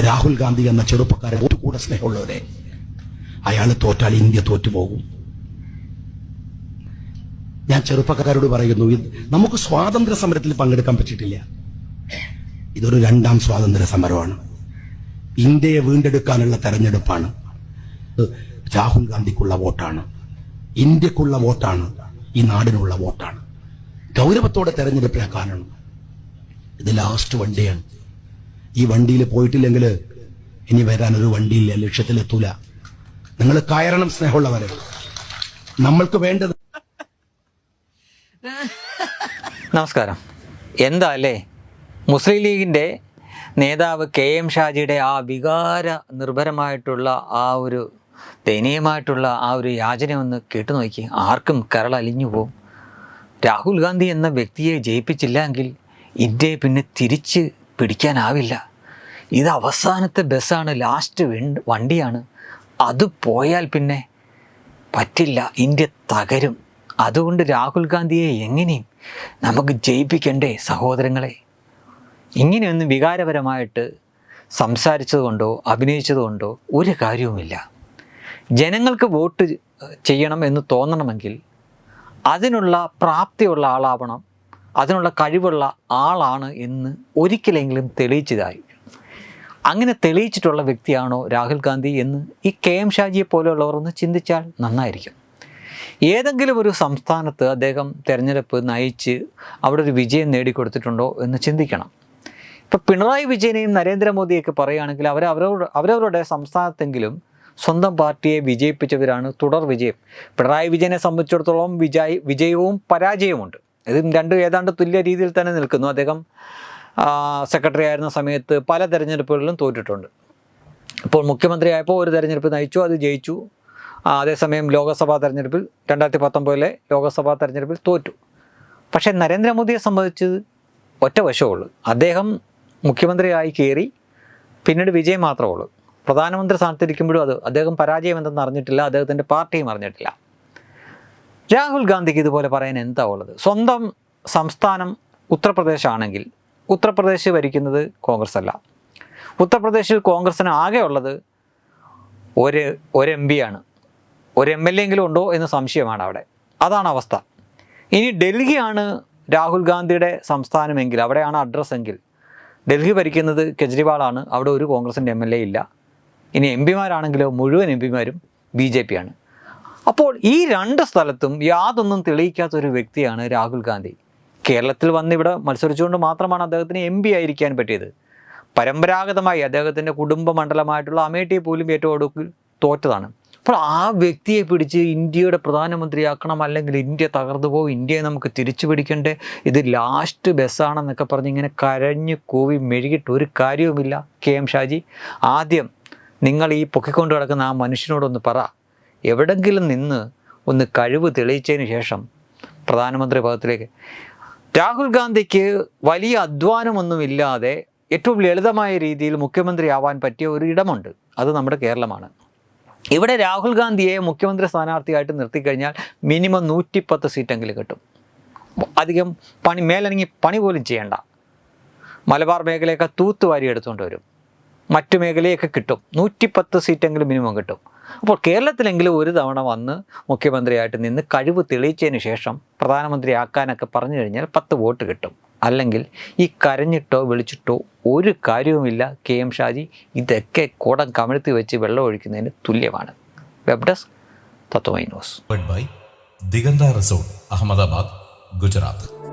രാഹുൽ ഗാന്ധി എന്ന ചെറുപ്പക്കാരൻ കൂടെ സ്നേഹമുള്ളവരെ അയാൾ തോറ്റാൽ ഇന്ത്യ തോറ്റുപോകും. ഞാൻ ചെറുപ്പക്കാരോട് പറയുന്നു നമുക്ക് സ്വാതന്ത്ര്യ സമരത്തിൽ പങ്കെടുക്കാൻ പറ്റിയിട്ടില്ല. ഇതൊരു രണ്ടാം സ്വാതന്ത്ര്യ സമരമാണ്. ഇന്ത്യയെ വീണ്ടെടുക്കാനുള്ള തെരഞ്ഞെടുപ്പാണ്. രാഹുൽ ഗാന്ധിക്കുള്ള വോട്ടാണ്. ഇന്ത്യക്കുള്ള വോട്ടാണ്. ഈ നാടിനുള്ള വോട്ടാണ്. ഗൗരവത്തോടെ തെരഞ്ഞെടുപ്പിനെ കാണണം ഇത് ലാസ്റ്റ് വണ്ടിയാണ് ഈ വണ്ടിയിൽ പോയിട്ടില്ലെങ്കിൽ ഇനി വരാൻ ഒരു വണ്ടിയില്ല ലക്ഷ്യത്തിലെത്തൂല. നിങ്ങൾ കയറണം സ്നേഹമുള്ളവരെ. നമ്മൾക്ക് വേണ്ടത് നമസ്കാരം. എന്താ അല്ലേ മുസ്ലിം ലീഗിന്റെ നേതാവ് കെ എം ഷാജിയുടെ ആ വികാര നിർഭരമായിട്ടുള്ള ആ ഒരു ദയനീയമായിട്ടുള്ള ആ ഒരു യാചന ഒന്ന് കേട്ടു നോക്കി. ആർക്കും കരളലിഞ്ഞു പോകും രാഹുൽ ഗാന്ധി എന്ന വ്യക്തിയെ ജയിപ്പിച്ചില്ല എങ്കിൽ ഇന്ത്യയെ പിന്നെ തിരിച്ച് പിടിക്കാനാവില്ല. ഇത് അവസാനത്തെ ബസ്സാണ് ലാസ്റ്റ് വണ്ടിയാണ്. അത് പോയാൽ പിന്നെ പറ്റില്ല ഇന്ത്യ തകരും. അതുകൊണ്ട് രാഹുൽ ഗാന്ധിയെ എങ്ങനെയും നമുക്ക് ജയിപ്പിക്കണ്ടേ സഹോദരങ്ങളെ. ഇങ്ങനെയൊന്നും വികാരപരമായിട്ട് സംസാരിച്ചതുകൊണ്ടോ അഭിനയിച്ചതുകൊണ്ടോ ഒരു കാര്യവുമില്ല. ജനങ്ങൾക്ക് വോട്ട് ചെയ്യണം എന്ന് തോന്നണമെങ്കിൽ അതിനുള്ള പ്രാപ്തിയുള്ള ആളാവണം അതിനുള്ള കഴിവുള്ള ആളാണ് എന്ന് ഒരിക്കലെങ്കിലും തെളിയിച്ചതായി. അങ്ങനെ തെളിയിച്ചിട്ടുള്ള വ്യക്തിയാണോ രാഹുൽ ഗാന്ധി എന്ന് ഈ കെ എം ഷാജിയെ പോലെയുള്ളവർ ഒന്ന് ചിന്തിച്ചാൽ നന്നായിരിക്കും. ഏതെങ്കിലും ഒരു സംസ്ഥാനത്ത് അദ്ദേഹം തിരഞ്ഞെടുപ്പ് നയിച്ച് അവിടെ ഒരു വിജയം നേടിക്കൊടുത്തിട്ടുണ്ടോ എന്ന് ചിന്തിക്കണം. ഇപ്പം പിണറായി വിജയനെയും നരേന്ദ്രമോദിയൊക്കെ പറയുകയാണെങ്കിൽ അവർ അവരോട് അവരവരുടെ സംസ്ഥാനത്തെങ്കിലും സ്വന്തം പാർട്ടിയെ വിജയിപ്പിച്ചവരാണ് തുടർ വിജയം. പിണറായി വിജയനെ സംബന്ധിച്ചിടത്തോളം വിജയ വിജയവും പരാജയവുമുണ്ട്. ഇത് രണ്ടും ഏതാണ്ട് തുല്യ രീതിയിൽ തന്നെ നിൽക്കുന്നു. അദ്ദേഹം സെക്രട്ടറി ആയിരുന്ന സമയത്ത് പല തെരഞ്ഞെടുപ്പുകളിലും തോറ്റിട്ടുണ്ട്. ഇപ്പോൾ മുഖ്യമന്ത്രി ആയപ്പോൾ ഒരു തെരഞ്ഞെടുപ്പ് നയിച്ചു അത് ജയിച്ചു. അതേസമയം ലോക്സഭാ തെരഞ്ഞെടുപ്പിൽ രണ്ടായിരത്തി പത്തൊമ്പതിലെ ലോക്സഭാ തെരഞ്ഞെടുപ്പിൽ തോറ്റു. പക്ഷേ നരേന്ദ്രമോദിയെ സംബന്ധിച്ച് ഒറ്റ വശമേ ഉള്ളൂ. അദ്ദേഹം മുഖ്യമന്ത്രിയായി കയറി പിന്നീട് വിജയം മാത്രമേ ഉള്ളൂ. പ്രധാനമന്ത്രി സ്ഥാനത്തിരിക്കുമ്പോഴും അത് അദ്ദേഹം പരാജയം എന്തെന്ന് അറിഞ്ഞിട്ടില്ല അദ്ദേഹത്തിന്റെ പാർട്ടിയും അറിഞ്ഞിട്ടില്ല. രാഹുൽ ഗാന്ധിക്ക് ഇതുപോലെ പറയാൻ എന്താ ഉള്ളത്? സ്വന്തം സംസ്ഥാനം ഉത്തർപ്രദേശ് ആണെങ്കിൽ ഉത്തർപ്രദേശ് ഭരിക്കുന്നത് കോൺഗ്രസ് അല്ല ഉത്തർപ്രദേശിൽ കോൺഗ്രസ്സിന് ആകെ ഉള്ളത് ഒരു ഒരു എം ആണ്. ഒരു എം എൽ എങ്കിലും ഉണ്ടോ എന്ന് സംശയമാണ് അവിടെ. അതാണ് അവസ്ഥ. ഇനി ഡൽഹിയാണ് രാഹുൽ ഗാന്ധിയുടെ സംസ്ഥാനമെങ്കിൽ അവിടെയാണ് അഡ്രസ്സ് എങ്കിൽ ഡൽഹി ഭരിക്കുന്നത് കെജ്രിവാളാണ്. അവിടെ ഒരു കോൺഗ്രസിന്റെ എം എൽ എ ഇല്ല. ഇനി എം പിമാരാണെങ്കിലോ മുഴുവൻ എം പിമാരും ബി ജെ പി ആണ്. അപ്പോൾ ഈ രണ്ട് സ്ഥലത്തും യാതൊന്നും തെളിയിക്കാത്ത ഒരു വ്യക്തിയാണ് രാഹുൽ ഗാന്ധി. കേരളത്തിൽ വന്ന് ഇവിടെ മത്സരിച്ചുകൊണ്ട് മാത്രമാണ് അദ്ദേഹത്തിന് എം പി ആയിരിക്കാൻ പറ്റിയത്. പരമ്പരാഗതമായി അദ്ദേഹത്തിന്റെ കുടുംബ മണ്ഡലമായിട്ടുള്ള അമേഠിയെ പോലും ഏറ്റവും ഒടുക്കിൽ തോറ്റതാണ്. അപ്പോൾ ആ വ്യക്തിയെ പിടിച്ച് ഇന്ത്യയുടെ പ്രധാനമന്ത്രിയാക്കണം അല്ലെങ്കിൽ ഇന്ത്യ തകർന്നു പോകും ഇന്ത്യയെ നമുക്ക് തിരിച്ചു പിടിക്കണ്ടേ ഇത് ലാസ്റ്റ് ബസ്സാണെന്നൊക്കെ പറഞ്ഞ് ഇങ്ങനെ കരഞ്ഞ് കൂവി മെഴുകിയിട്ട് ഒരു കാര്യവുമില്ല. കെ എം ഷാജി ആദ്യം നിങ്ങൾ ഈ പൊക്കിക്കൊണ്ട് കിടക്കുന്ന ആ മനുഷ്യനോടൊന്ന് പറ. എവിടെങ്കിലും നിന്ന് ഒന്ന് കഴിവ് തെളിയിച്ചതിന് ശേഷം പ്രധാനമന്ത്രി പദത്തിലേക്ക്. രാഹുൽ ഗാന്ധിക്ക് വലിയ അധ്വാനമൊന്നുമില്ലാതെ ഏറ്റവും ലളിതമായ രീതിയിൽ മുഖ്യമന്ത്രി ആവാൻ പറ്റിയ ഒരു ഇടമുണ്ട്. അത് നമ്മുടെ കേരളമാണ്. ഇവിടെ രാഹുൽ ഗാന്ധിയെ മുഖ്യമന്ത്രി സ്ഥാനാർത്ഥിയായിട്ട് നിർത്തിക്കഴിഞ്ഞാൽ മിനിമം നൂറ്റിപ്പത്ത് സീറ്റെങ്കിലും കിട്ടും. അധികം പണി മേലനങ്ങി പണി പോലും ചെയ്യണ്ട. മലബാർ മേഖലയൊക്കെ തൂത്തുവാരി എടുത്തുകൊണ്ട് വരും. മറ്റു മേഖലയൊക്കെ കിട്ടും. നൂറ്റിപ്പത്ത് സീറ്റെങ്കിലും മിനിമം കിട്ടും. അപ്പോൾ കേരളത്തിലെങ്കിലും ഒരു തവണ വന്ന് മുഖ്യമന്ത്രിയായിട്ട് നിന്ന് കഴിവ് തെളിയിച്ചതിന് ശേഷം പ്രധാനമന്ത്രി ആക്കാനൊക്കെ പറഞ്ഞു കഴിഞ്ഞാൽ പത്ത് വോട്ട് കിട്ടും. അല്ലെങ്കിൽ ഈ കരഞ്ഞിട്ടോ വിളിച്ചിട്ടോ ഒരു കാര്യവുമില്ല കെ എം ഷാജി. ഇതൊക്കെ കുടം കമിഴ്ത്തി വെച്ച് വെള്ളം ഒഴിക്കുന്നതിന് തുല്യമാണ്. Web desk Tatwamayi news. Diganta Resort, Ahmedabad, Gujarat.